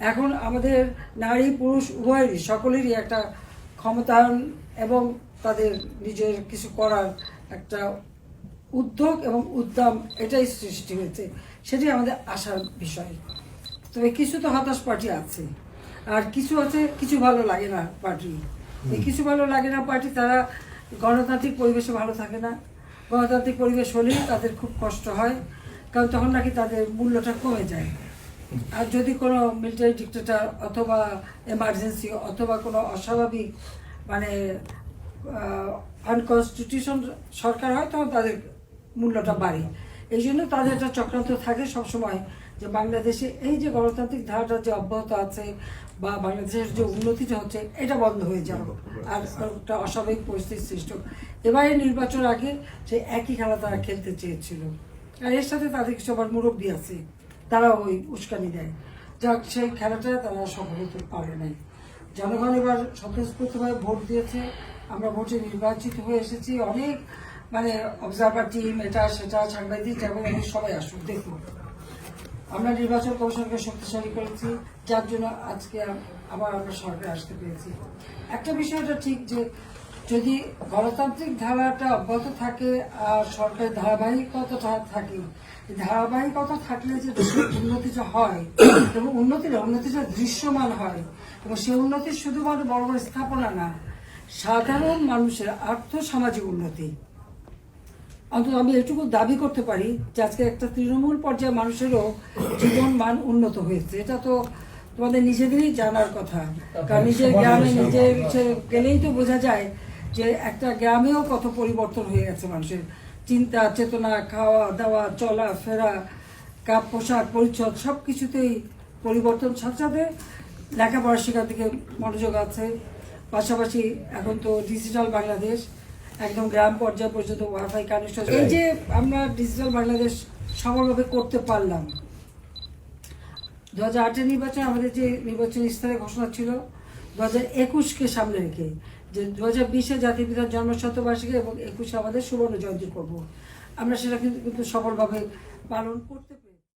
এখন আমাদের নারী পুরুষ উভয়েরই সকলেরই একটা ক্ষমতায়ন এবং তাদের নিজের কিছু করার একটা উদ্যোগ এবং উদ্যম এটাই সৃষ্টি হয়েছে। সেটাই আমাদের আশার বিষয়। তবে কিছু তো হতাশ পার্টি আছে। আর কিছু আছে কিছু ভালো লাগে না পার্টি। এই কিছু ভালো লাগে না পার্টি তারা গণতান্ত্রিক পরিবেশে ভালো থাকে না। গণতান্ত্রিক পরিবেশ হলেই তাদের খুব কষ্ট হয় কারণ তখন নাকি তাদের মূল্যটা কমে যায়। আর যদি কোনো মিলিটারি ডিক্টেটার অথবা এমার্জেন্সি অথবা কোনো অস্বাভাবিক মানে আনকনস্টিটিউশন সরকার হয়, তখন তাদের মূল্যটা বাড়ে। এই জন্য তাদের একটা চক্রান্ত থাকে সবসময় যে বাংলাদেশে এই যে গণতান্ত্রিক ধারাটা যে অব্যাহত আছে বা বাংলাদেশের যে উন্নতিটা হচ্ছে, এটা বন্ধ হয়ে যাবে আর একটা অস্বাভাবিক পরিস্থিতি সৃষ্টি এবারে নির্বাচন আগে সেই একই খেলা তারা খেলতে চেয়েছিল। আর এর সাথে তাদের আবার মুরব্বী আছে। তারা ওই উস্কানি দেয়। যাক, সেই খেলাটা তারা সফল হতে পারে নাই। জনগণ এবার স্বতঃস্ফূর্তভাবে ভোট দিয়েছে। আমরা ভোটে নির্বাচিত হয়ে এসেছি। অনেক মানে অবজারভার টিম এটা, সেটা, সাংবাদিক অনেক সবাই আসুক দেখুন আমরা নির্বাচন কমিশনকে শক্তিশালী করেছি। যার জন্য আজকে আবার আমরা সরকারে আসতে পেরেছি। একটা বিষয়টা ঠিক যে যদি গণতান্ত্রিক ধারাটা অব্যাহত থাকে আর সরকারের ধারাবাহিকতা থাকে ধারাবাহিকতা থাকলে যে দেশের উন্নতিটা হয় এবং উন্নতিটা উন্নতিটা দৃশ্যমান হয় এবং সেই উন্নতি শুধুমাত্র বড় বড় স্থাপনা না সাধারণ মানুষের আর্থ সামাজিক উন্নতি। অন্তত আমি এটুকু দাবি করতে পারি যে আজকে একটা তৃণমূল পর্যায়ে মানুষেরও জীবন মান উন্নত হয়েছে। এটা তো তোমাদের নিজেদেরই জানার কথা। কারণ নিজের গ্রামে নিজের গেলেই তো বোঝা যায় যে একটা গ্রামেও কত পরিবর্তন হয়ে গেছে মানুষের। চিন্তা চেতনা খাওয়া দাওয়া চলা ফেরা কাপ পোশাক পরিচ্ছদ সব কিছুতেই পরিবর্তন সাথে সাথে লেখাপড়া শেখার দিকে মনোযোগ আছে। পাশাপাশি এখন তো ডিজিটাল বাংলাদেশ একদম গ্রাম পর্যায় পর্যন্ত ওয়াইফাই কানেকশন এই যে আমরা ডিজিটাল বাংলাদেশ সফলভাবে করতে পারলাম। দু হাজার আটের নির্বাচন আমাদের যে নির্বাচন ইস্তাহারে ঘোষণা ছিল দু হাজার একুশকে সামনে রেখে, যে দু হাজার বিশে জাতির পিতার জন্মশতবার্ষিকী এবং একুশে আমাদের সুবর্ণ জয়ন্তী করব। আমরা সেটা কিন্তু কিন্তু সফলভাবে পালন করতে